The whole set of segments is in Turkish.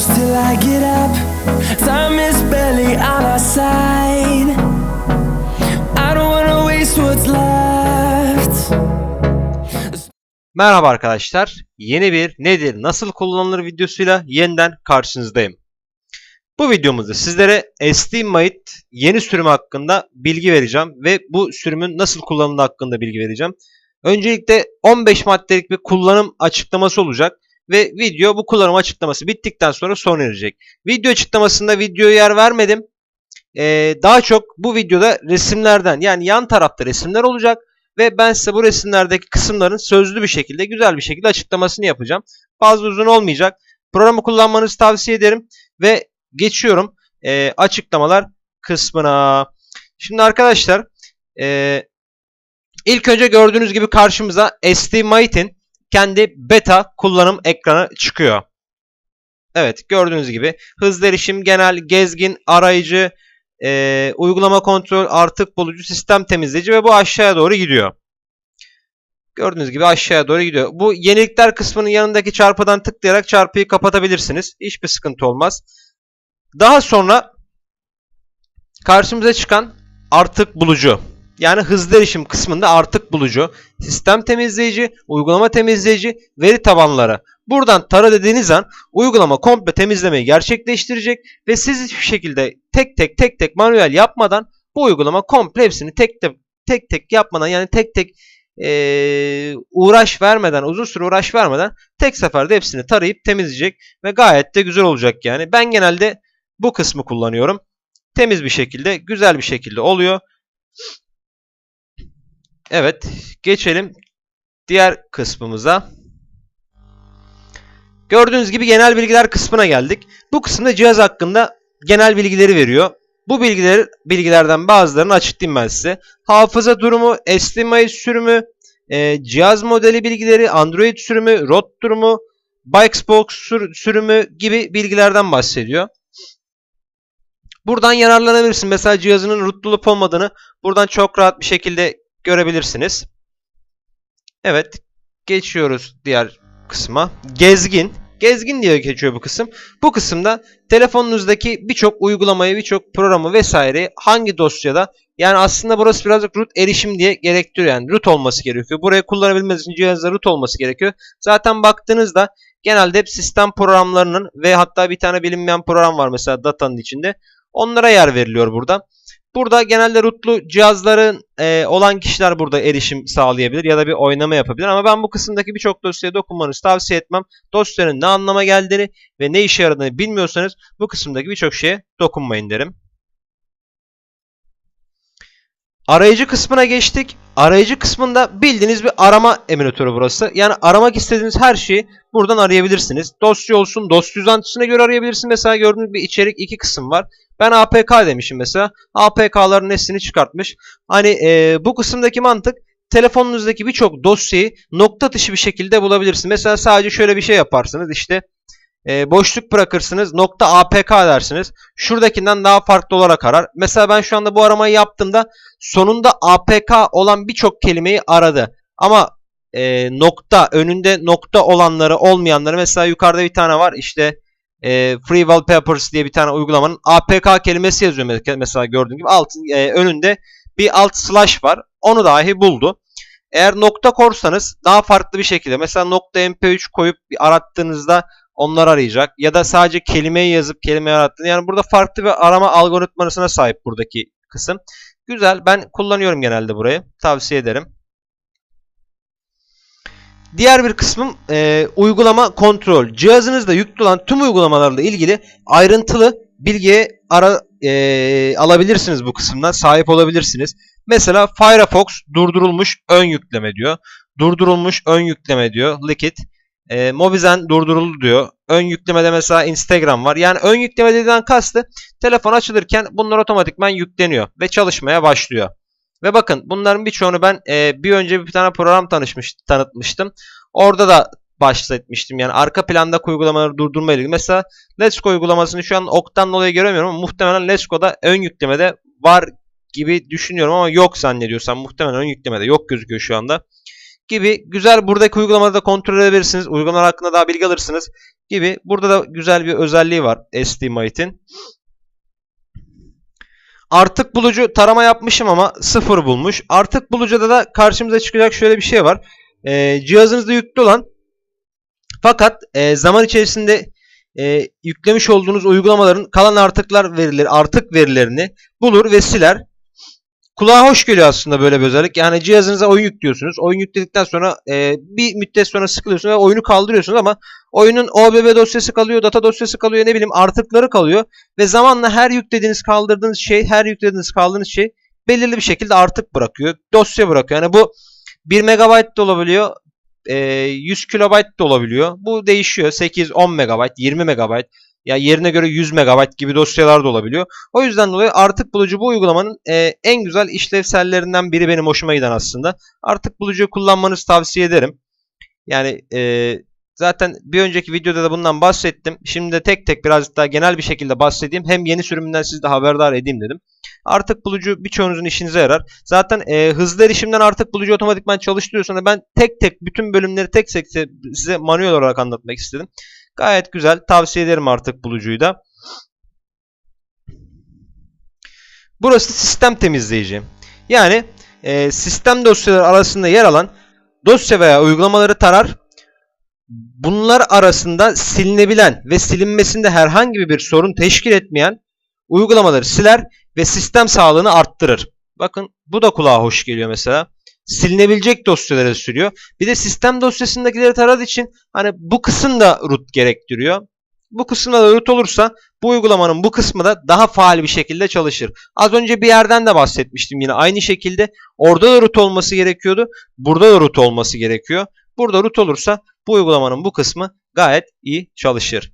close till I get up. Time is barely on our side. I don't wanna waste what's left. Merhaba arkadaşlar. Yeni bir nedir, nasıl kullanılır videosuyla yeniden karşınızdayım. Bu videomuzda sizlere SteamMate yeni sürümü hakkında bilgi vereceğim ve bu sürümün nasıl kullanıldığı hakkında bilgi vereceğim. Öncelikle 15 maddelik bir kullanım açıklaması olacak ve video bu kullanım açıklaması bittikten sonra sona erecek. Video açıklamasında videoya yer vermedim. Ee, daha çok bu videoda resimlerden yani yan tarafta resimler olacak ve ben size bu resimlerdeki kısımların sözlü bir şekilde güzel bir şekilde açıklamasını yapacağım. Fazla uzun olmayacak. Programı kullanmanızı tavsiye ederim ve geçiyorum e, açıklamalar kısmına. Şimdi arkadaşlar e, ilk önce gördüğünüz gibi karşımıza STMite'in kendi beta kullanım ekranı çıkıyor. Evet gördüğünüz gibi hızlı erişim, genel, gezgin, arayıcı, e, uygulama kontrol, artık bulucu, sistem temizleyici ve bu aşağıya doğru gidiyor. Gördüğünüz gibi aşağıya doğru gidiyor. Bu yenilikler kısmının yanındaki çarpıdan tıklayarak çarpıyı kapatabilirsiniz. Hiçbir sıkıntı olmaz. Daha sonra karşımıza çıkan artık bulucu. Yani hızlı erişim kısmında artık bulucu, sistem temizleyici, uygulama temizleyici, veri tabanları. Buradan tara dediğiniz an uygulama komple temizlemeyi gerçekleştirecek ve siz hiçbir şekilde tek tek tek tek manuel yapmadan bu uygulama komple hepsini tek tek tek tek yapmadan yani tek tek ee, uğraş vermeden uzun süre uğraş vermeden tek seferde hepsini tarayıp temizleyecek ve gayet de güzel olacak yani. Ben genelde bu kısmı kullanıyorum. Temiz bir şekilde, güzel bir şekilde oluyor. Evet, geçelim diğer kısmımıza. Gördüğünüz gibi genel bilgiler kısmına geldik. Bu kısımda cihaz hakkında genel bilgileri veriyor. Bu bilgileri, bilgilerden bazılarını açıklayayım ben size. Hafıza durumu, STMI sürümü, e, cihaz modeli bilgileri, Android sürümü, ROT durumu, Bikesbox sür, sürümü gibi bilgilerden bahsediyor. Buradan yararlanabilirsin. Mesela cihazının rootlu olup olmadığını buradan çok rahat bir şekilde görebilirsiniz. Evet. Geçiyoruz diğer kısma. Gezgin. Gezgin diye geçiyor bu kısım. Bu kısımda telefonunuzdaki birçok uygulamayı, birçok programı vesaire hangi dosyada yani aslında burası birazcık root erişim diye gerektiriyor. Yani root olması gerekiyor. Burayı kullanabilmeniz için cihazda root olması gerekiyor. Zaten baktığınızda genelde hep sistem programlarının ve hatta bir tane bilinmeyen program var mesela datanın içinde. Onlara yer veriliyor burada. Burada genelde rootlu cihazların e, olan kişiler burada erişim sağlayabilir ya da bir oynama yapabilir. Ama ben bu kısımdaki birçok dosyaya dokunmanızı tavsiye etmem. Dosyanın ne anlama geldiğini ve ne işe yaradığını bilmiyorsanız bu kısımdaki birçok şeye dokunmayın derim. Arayıcı kısmına geçtik. Arayıcı kısmında bildiğiniz bir arama eminatörü burası. Yani aramak istediğiniz her şeyi buradan arayabilirsiniz. Dosya olsun, dosya uzantısına göre arayabilirsiniz. Mesela gördüğünüz bir içerik iki kısım var. Ben APK demişim mesela. APK'ların neslini çıkartmış. Hani e, bu kısımdaki mantık telefonunuzdaki birçok dosyayı nokta dışı bir şekilde bulabilirsiniz. Mesela sadece şöyle bir şey yaparsınız. İşte e, boşluk bırakırsınız. Nokta APK dersiniz. Şuradakinden daha farklı olarak arar. Mesela ben şu anda bu aramayı yaptığımda sonunda APK olan birçok kelimeyi aradı. Ama e, nokta önünde nokta olanları olmayanları mesela yukarıda bir tane var. İşte e, Free Wallpapers diye bir tane uygulamanın APK kelimesi yazıyor mesela gördüğün gibi altın e, önünde bir alt slash var. Onu dahi buldu. Eğer nokta korsanız daha farklı bir şekilde mesela nokta mp3 koyup arattığınızda onlar arayacak. Ya da sadece kelimeyi yazıp kelimeyi arattığını. Yani burada farklı bir arama algoritmasına sahip buradaki kısım. Güzel. Ben kullanıyorum genelde burayı. Tavsiye ederim. Diğer bir kısmım e, uygulama kontrol. Cihazınızda yüklü olan tüm uygulamalarla ilgili ayrıntılı bilgiye ara, e, alabilirsiniz bu kısımdan. Sahip olabilirsiniz. Mesela Firefox durdurulmuş ön yükleme diyor. Durdurulmuş ön yükleme diyor. Liquid. E, Mobizen durduruldu diyor. Ön yüklemede mesela Instagram var. Yani ön yükleme dediğinden kastı telefon açılırken bunlar otomatikman yükleniyor ve çalışmaya başlıyor. Ve bakın bunların birçoğunu ben e, bir önce bir tane program tanışmış, tanıtmıştım. Orada da bahsetmiştim. Yani arka plandaki uygulamaları durdurma ilgili. Mesela Let's Go uygulamasını şu an oktan dolayı göremiyorum ama muhtemelen Let's Go'da ön yüklemede var gibi düşünüyorum ama yok zannediyorsam muhtemelen ön yüklemede yok gözüküyor şu anda. Gibi güzel buradaki uygulamaları da kontrol edebilirsiniz. Uygulamalar hakkında daha bilgi alırsınız gibi. Burada da güzel bir özelliği var STMite'in. Artık bulucu tarama yapmışım ama sıfır bulmuş. Artık bulucuda da karşımıza çıkacak şöyle bir şey var. Ee, cihazınızda yüklü olan fakat e, zaman içerisinde e, yüklemiş olduğunuz uygulamaların kalan artıklar verileri, artık verilerini bulur ve siler. Kulağa hoş geliyor aslında böyle bir özellik. Yani cihazınıza oyun yüklüyorsunuz. Oyun yükledikten sonra e, bir müddet sonra sıkılıyorsunuz ve oyunu kaldırıyorsunuz ama oyunun OBB dosyası kalıyor, data dosyası kalıyor, ne bileyim artıkları kalıyor ve zamanla her yüklediğiniz, kaldırdığınız şey, her yüklediğiniz, kaldırdığınız şey belirli bir şekilde artık bırakıyor. Dosya bırakıyor. Yani bu 1 MB da olabiliyor, e, 100 KB da olabiliyor. Bu değişiyor. 8, 10 MB, 20 MB ya yerine göre 100 MB gibi dosyalar da olabiliyor. O yüzden dolayı artık bulucu bu uygulamanın e, en güzel işlevsellerinden biri benim hoşuma giden aslında. Artık bulucu kullanmanızı tavsiye ederim. Yani e, zaten bir önceki videoda da bundan bahsettim. Şimdi de tek tek birazcık daha genel bir şekilde bahsedeyim. Hem yeni sürümünden sizi de haberdar edeyim dedim. Artık bulucu birçoğunuzun işinize yarar. Zaten e, hızlı erişimden artık bulucu otomatikman çalıştırıyorsanız ben tek tek bütün bölümleri tek tek size manuel olarak anlatmak istedim. Gayet güzel. Tavsiye ederim artık bulucuyu da. Burası sistem temizleyici. Yani e, sistem dosyaları arasında yer alan dosya veya uygulamaları tarar. Bunlar arasında silinebilen ve silinmesinde herhangi bir sorun teşkil etmeyen uygulamaları siler ve sistem sağlığını arttırır. Bakın bu da kulağa hoş geliyor mesela silinebilecek dosyalara sürüyor. Bir de sistem dosyasındakileri taradığı için hani bu kısım da root gerektiriyor. Bu kısımda da root olursa bu uygulamanın bu kısmı da daha faal bir şekilde çalışır. Az önce bir yerden de bahsetmiştim yine aynı şekilde. Orada da root olması gerekiyordu. Burada da root olması gerekiyor. Burada root olursa bu uygulamanın bu kısmı gayet iyi çalışır.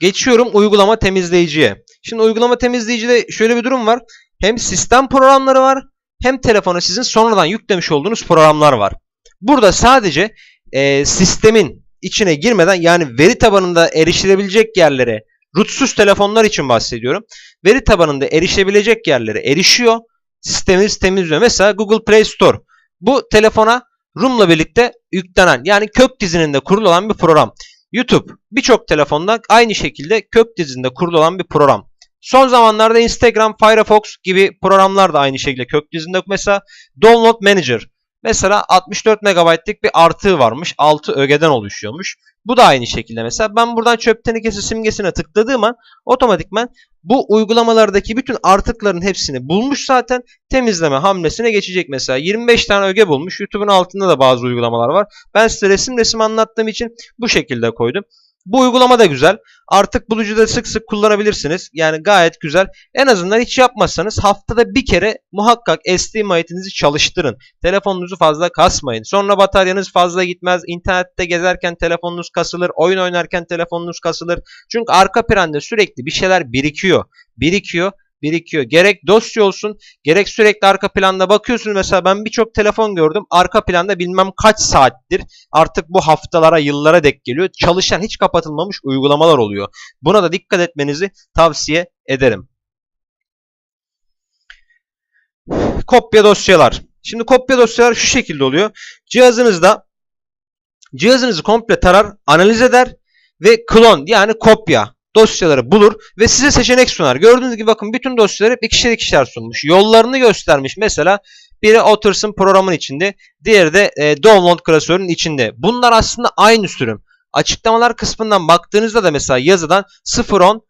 Geçiyorum uygulama temizleyiciye. Şimdi uygulama temizleyicide şöyle bir durum var. Hem sistem programları var hem telefona sizin sonradan yüklemiş olduğunuz programlar var. Burada sadece e, sistemin içine girmeden yani veri tabanında erişilebilecek yerlere rootsuz telefonlar için bahsediyorum. Veri tabanında erişebilecek yerlere erişiyor. Sisteminiz temizliyor. Mesela Google Play Store. Bu telefona Room'la birlikte yüklenen yani kök dizininde kurulu olan bir program. YouTube birçok telefonda aynı şekilde kök dizinde kurulu olan bir program. Son zamanlarda Instagram, Firefox gibi programlar da aynı şekilde kök dizinde. Mesela Download Manager. Mesela 64 MB'lik bir artığı varmış. 6 ögeden oluşuyormuş. Bu da aynı şekilde mesela. Ben buradan çöp tenekesi simgesine tıkladığım an otomatikman bu uygulamalardaki bütün artıkların hepsini bulmuş zaten. Temizleme hamlesine geçecek mesela. 25 tane öge bulmuş. YouTube'un altında da bazı uygulamalar var. Ben size resim resim anlattığım için bu şekilde koydum. Bu uygulama da güzel. Artık bulucuda sık sık kullanabilirsiniz. Yani gayet güzel. En azından hiç yapmazsanız haftada bir kere muhakkak SD mayetinizi çalıştırın. Telefonunuzu fazla kasmayın. Sonra bataryanız fazla gitmez. İnternette gezerken telefonunuz kasılır. Oyun oynarken telefonunuz kasılır. Çünkü arka planda sürekli bir şeyler birikiyor. Birikiyor birikiyor. Gerek dosya olsun gerek sürekli arka planda bakıyorsunuz. Mesela ben birçok telefon gördüm. Arka planda bilmem kaç saattir artık bu haftalara yıllara dek geliyor. Çalışan hiç kapatılmamış uygulamalar oluyor. Buna da dikkat etmenizi tavsiye ederim. Kopya dosyalar. Şimdi kopya dosyalar şu şekilde oluyor. Cihazınızda cihazınızı komple tarar, analiz eder ve klon yani kopya dosyaları bulur ve size seçenek sunar. Gördüğünüz gibi bakın bütün dosyaları hep ikişer ikişer sunmuş. Yollarını göstermiş. Mesela biri Oters'ın programın içinde, diğeri de e, Download klasörün içinde. Bunlar aslında aynı sürüm. Açıklamalar kısmından baktığınızda da mesela yazıdan 0.10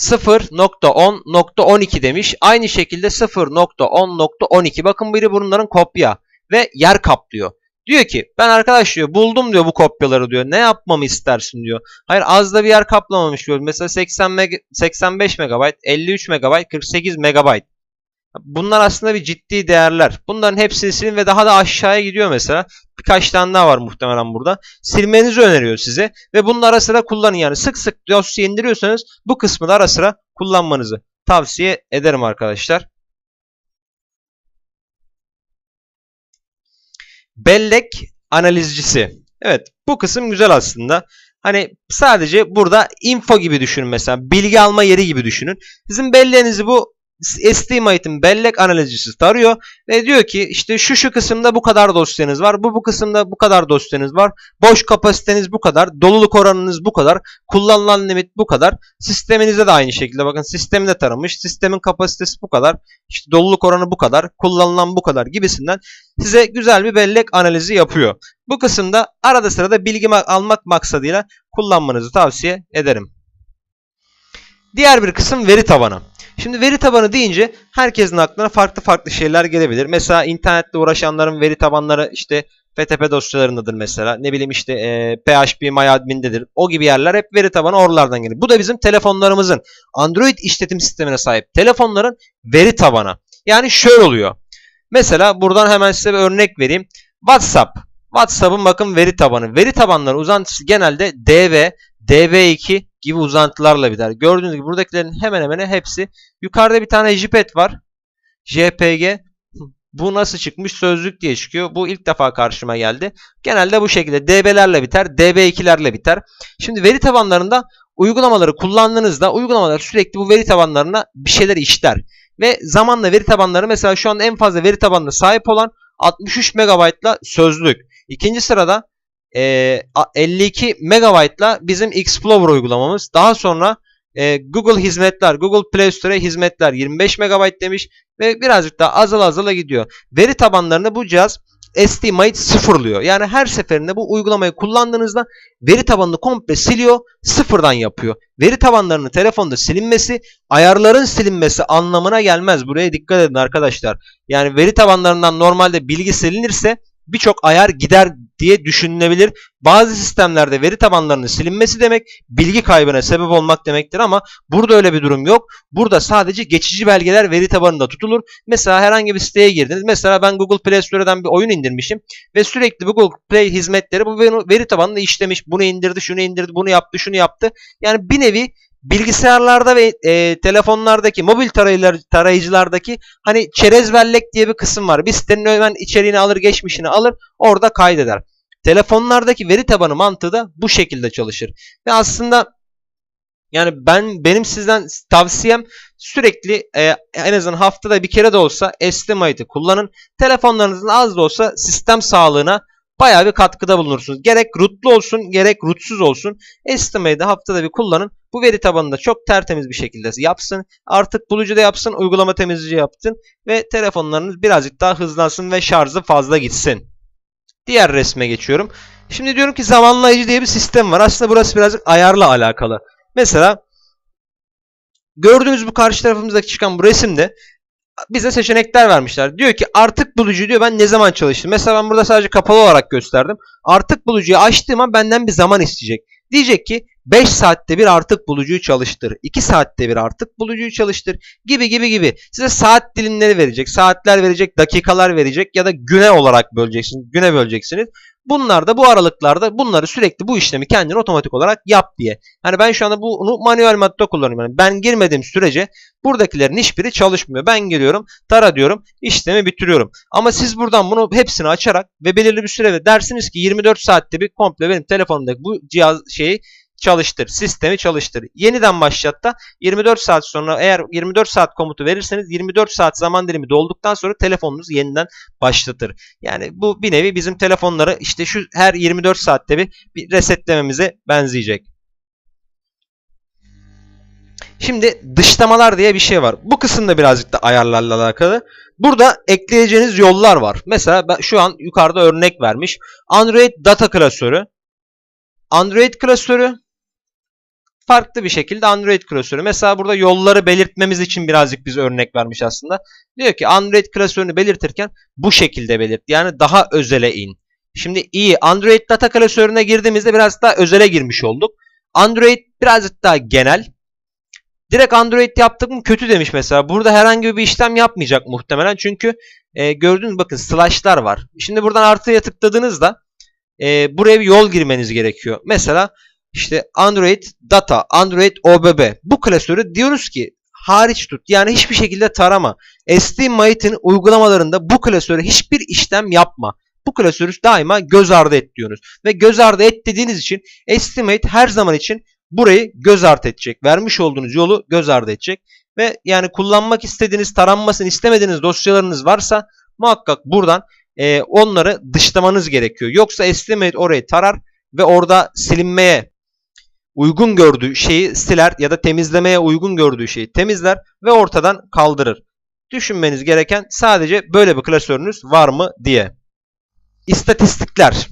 0.10.12 demiş. Aynı şekilde 0.10.12. Bakın biri bunların kopya ve yer kaplıyor. Diyor ki ben arkadaş diyor buldum diyor bu kopyaları diyor. Ne yapmamı istersin diyor. Hayır az da bir yer kaplamamış diyor. Mesela 80 meg 85 MB, 53 MB, 48 MB. Bunlar aslında bir ciddi değerler. Bunların hepsini silin ve daha da aşağıya gidiyor mesela. Birkaç tane daha var muhtemelen burada. Silmenizi öneriyor size. Ve bunu ara sıra kullanın yani. Sık sık dosya indiriyorsanız bu kısmı da ara sıra kullanmanızı tavsiye ederim arkadaşlar. Bellek analizcisi. Evet bu kısım güzel aslında. Hani sadece burada info gibi düşünün mesela. Bilgi alma yeri gibi düşünün. Sizin belleğinizi bu Estimate'in bellek analizcisi tarıyor ve diyor ki işte şu şu kısımda bu kadar dosyanız var. Bu bu kısımda bu kadar dosyanız var. Boş kapasiteniz bu kadar. Doluluk oranınız bu kadar. Kullanılan limit bu kadar. Sisteminize de aynı şekilde bakın sistemi de taramış. Sistemin kapasitesi bu kadar. İşte doluluk oranı bu kadar. Kullanılan bu kadar gibisinden size güzel bir bellek analizi yapıyor. Bu kısımda arada sırada bilgi ma- almak maksadıyla kullanmanızı tavsiye ederim. Diğer bir kısım veri tabanı. Şimdi veri tabanı deyince herkesin aklına farklı farklı şeyler gelebilir. Mesela internetle uğraşanların veri tabanları işte FTP dosyalarındadır mesela. Ne bileyim işte e, PHP MyAdmin'dedir. O gibi yerler hep veri tabanı oralardan gelir. Bu da bizim telefonlarımızın Android işletim sistemine sahip telefonların veri tabanı. Yani şöyle oluyor. Mesela buradan hemen size bir örnek vereyim. WhatsApp. WhatsApp'ın bakın veri tabanı. Veri tabanları uzantısı genelde DV, DV2 gibi uzantılarla biter. Gördüğünüz gibi buradakilerin hemen hemen hepsi. Yukarıda bir tane JPEG var. JPG. Bu nasıl çıkmış? Sözlük diye çıkıyor. Bu ilk defa karşıma geldi. Genelde bu şekilde DB'lerle biter, DB2'lerle biter. Şimdi veri tabanlarında uygulamaları kullandığınızda uygulamalar sürekli bu veri tabanlarına bir şeyler işler. Ve zamanla veri tabanları mesela şu anda en fazla veri tabanına sahip olan 63 MB'la sözlük. İkinci sırada e, a- 52 MB'la bizim Explorer uygulamamız. Daha sonra e, Google hizmetler, Google Play Store hizmetler 25 MB demiş ve birazcık daha azala azala gidiyor. Veri tabanlarında bu cihaz estimate sıfırlıyor. Yani her seferinde bu uygulamayı kullandığınızda veri tabanını komple siliyor, sıfırdan yapıyor. Veri tabanlarının telefonda silinmesi, ayarların silinmesi anlamına gelmez. Buraya dikkat edin arkadaşlar. Yani veri tabanlarından normalde bilgi silinirse birçok ayar gider diye düşünülebilir. Bazı sistemlerde veri tabanlarının silinmesi demek bilgi kaybına sebep olmak demektir ama burada öyle bir durum yok. Burada sadece geçici belgeler veri tabanında tutulur. Mesela herhangi bir siteye girdiniz. Mesela ben Google Play Store'dan bir oyun indirmişim ve sürekli bu Google Play hizmetleri bu veri- tabanında işlemiş. Bunu indirdi, şunu indirdi, bunu yaptı, şunu yaptı. Yani bir nevi bilgisayarlarda ve e, telefonlardaki mobil tarayıcılar, tarayıcılardaki hani çerez bellek diye bir kısım var. Bir sitenin hemen içeriğini alır, geçmişini alır, orada kaydeder. Telefonlardaki veri tabanı mantığı da bu şekilde çalışır. Ve aslında yani ben benim sizden tavsiyem sürekli e, en azından haftada bir kere de olsa Estimate'i kullanın. Telefonlarınızın az da olsa sistem sağlığına bayağı bir katkıda bulunursunuz. Gerek rootlu olsun gerek rootsuz olsun. Estimate'i haftada bir kullanın. Bu veri tabanını da çok tertemiz bir şekilde yapsın. Artık bulucu da yapsın, uygulama temizleyici yapsın ve telefonlarınız birazcık daha hızlansın ve şarjı fazla gitsin. Diğer resme geçiyorum. Şimdi diyorum ki zamanlayıcı diye bir sistem var. Aslında burası birazcık ayarla alakalı. Mesela gördüğünüz bu karşı tarafımızdaki çıkan bu resimde bize seçenekler vermişler. Diyor ki artık bulucu diyor ben ne zaman çalıştım. Mesela ben burada sadece kapalı olarak gösterdim. Artık bulucuyu açtığım an benden bir zaman isteyecek. Diyecek ki 5 saatte bir artık bulucuyu çalıştır. 2 saatte bir artık bulucuyu çalıştır. Gibi gibi gibi. Size saat dilimleri verecek. Saatler verecek. Dakikalar verecek. Ya da güne olarak böleceksiniz. Güne böleceksiniz. Bunlar da bu aralıklarda bunları sürekli bu işlemi kendin otomatik olarak yap diye. Hani ben şu anda bunu manuel modda kullanıyorum. Yani ben girmediğim sürece buradakilerin hiçbiri çalışmıyor. Ben geliyorum, tara diyorum, işlemi bitiriyorum. Ama siz buradan bunu hepsini açarak ve belirli bir sürede dersiniz ki 24 saatte bir komple benim telefonumdaki bu cihaz şeyi çalıştır, sistemi çalıştır. Yeniden başlat da 24 saat sonra eğer 24 saat komutu verirseniz 24 saat zaman dilimi dolduktan sonra telefonunuz yeniden başlatır. Yani bu bir nevi bizim telefonları işte şu her 24 saatte bir, bir resetlememize benzeyecek. Şimdi dışlamalar diye bir şey var. Bu kısımda birazcık da ayarlarla alakalı. Burada ekleyeceğiniz yollar var. Mesela ben şu an yukarıda örnek vermiş. Android data klasörü. Android klasörü farklı bir şekilde Android klasörü. Mesela burada yolları belirtmemiz için birazcık biz örnek vermiş aslında. Diyor ki Android klasörünü belirtirken bu şekilde belirt. Yani daha özele in. Şimdi iyi. Android data klasörüne girdiğimizde biraz daha özele girmiş olduk. Android birazcık daha genel. Direkt Android yaptık mı kötü demiş mesela. Burada herhangi bir işlem yapmayacak muhtemelen. Çünkü e, gördüğünüz bakın slashlar var. Şimdi buradan artıya tıkladığınızda e, buraya bir yol girmeniz gerekiyor. Mesela işte Android Data, Android OBB. Bu klasörü diyoruz ki hariç tut. Yani hiçbir şekilde tarama. STMite'in uygulamalarında bu klasöre hiçbir işlem yapma. Bu klasörü daima göz ardı et diyoruz. Ve göz ardı et dediğiniz için Estimate her zaman için burayı göz ardı edecek. Vermiş olduğunuz yolu göz ardı edecek. Ve yani kullanmak istediğiniz, taranmasını istemediğiniz dosyalarınız varsa muhakkak buradan e, onları dışlamanız gerekiyor. Yoksa Estimate orayı tarar ve orada silinmeye uygun gördüğü şeyi siler ya da temizlemeye uygun gördüğü şeyi temizler ve ortadan kaldırır. Düşünmeniz gereken sadece böyle bir klasörünüz var mı diye. İstatistikler.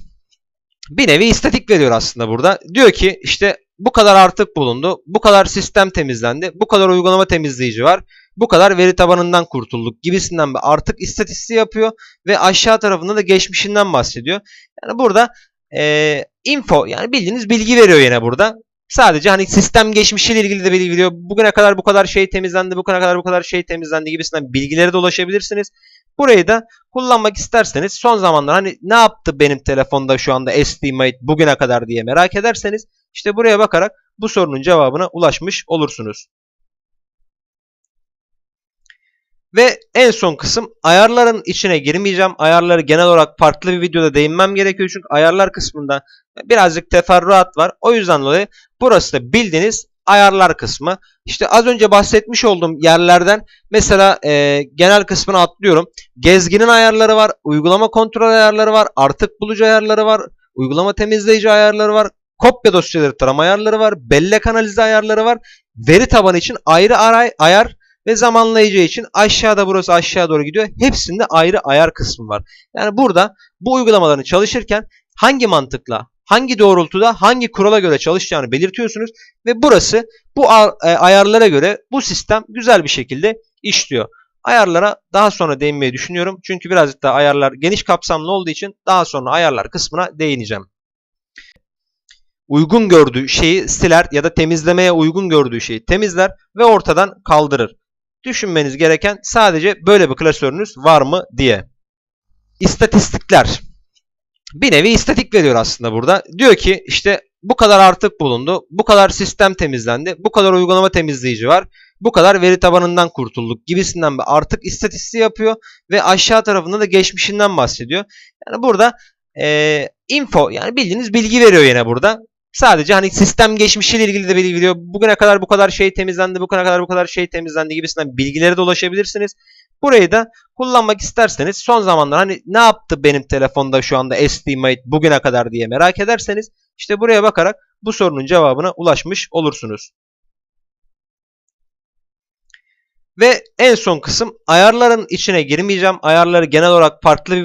Bir nevi istatik veriyor aslında burada. Diyor ki işte bu kadar artık bulundu, bu kadar sistem temizlendi, bu kadar uygulama temizleyici var, bu kadar veri tabanından kurtulduk gibisinden bir artık istatistiği yapıyor ve aşağı tarafında da geçmişinden bahsediyor. Yani burada e, info yani bildiğiniz bilgi veriyor yine burada. Sadece hani sistem geçmişiyle ilgili de bilgi veriyor. Bugüne kadar bu kadar şey temizlendi, bugüne kadar bu kadar şey temizlendi gibisinden bilgilere de ulaşabilirsiniz. Burayı da kullanmak isterseniz son zamanlar hani ne yaptı benim telefonda şu anda Estimate bugüne kadar diye merak ederseniz işte buraya bakarak bu sorunun cevabına ulaşmış olursunuz. Ve en son kısım ayarların içine girmeyeceğim. Ayarları genel olarak farklı bir videoda değinmem gerekiyor. Çünkü ayarlar kısmında birazcık teferruat var. O yüzden dolayı burası da bildiğiniz ayarlar kısmı. İşte az önce bahsetmiş olduğum yerlerden mesela e, genel kısmını atlıyorum. Gezginin ayarları var. Uygulama kontrol ayarları var. Artık bulucu ayarları var. Uygulama temizleyici ayarları var. Kopya dosyaları tarama ayarları var. Bellek analizi ayarları var. Veri tabanı için ayrı aray, ayar ve zamanlayıcı için aşağıda burası aşağı doğru gidiyor. Hepsinde ayrı ayar kısmı var. Yani burada bu uygulamaların çalışırken hangi mantıkla, hangi doğrultuda, hangi kurala göre çalışacağını belirtiyorsunuz ve burası bu e, ayarlara göre bu sistem güzel bir şekilde işliyor. Ayarlara daha sonra değinmeyi düşünüyorum. Çünkü birazcık daha ayarlar geniş kapsamlı olduğu için daha sonra ayarlar kısmına değineceğim. Uygun gördüğü şeyi siler ya da temizlemeye uygun gördüğü şeyi temizler ve ortadan kaldırır. Düşünmeniz gereken sadece böyle bir klasörünüz var mı diye. İstatistikler. Bir nevi istatik veriyor aslında burada. Diyor ki işte bu kadar artık bulundu, bu kadar sistem temizlendi, bu kadar uygulama temizleyici var, bu kadar veri tabanından kurtulduk gibisinden bir artık istatistiği yapıyor ve aşağı tarafında da geçmişinden bahsediyor. Yani burada e, info yani bildiğiniz bilgi veriyor yine burada. Sadece hani sistem geçmişiyle ilgili de bilgi veriyor. Bugüne kadar bu kadar şey temizlendi, bugüne kadar bu kadar şey temizlendi gibisinden bilgilere de ulaşabilirsiniz. Burayı da kullanmak isterseniz son zamanlar hani ne yaptı benim telefonda şu anda Estimate bugüne kadar diye merak ederseniz işte buraya bakarak bu sorunun cevabına ulaşmış olursunuz. Ve en son kısım ayarların içine girmeyeceğim. Ayarları genel olarak farklı bir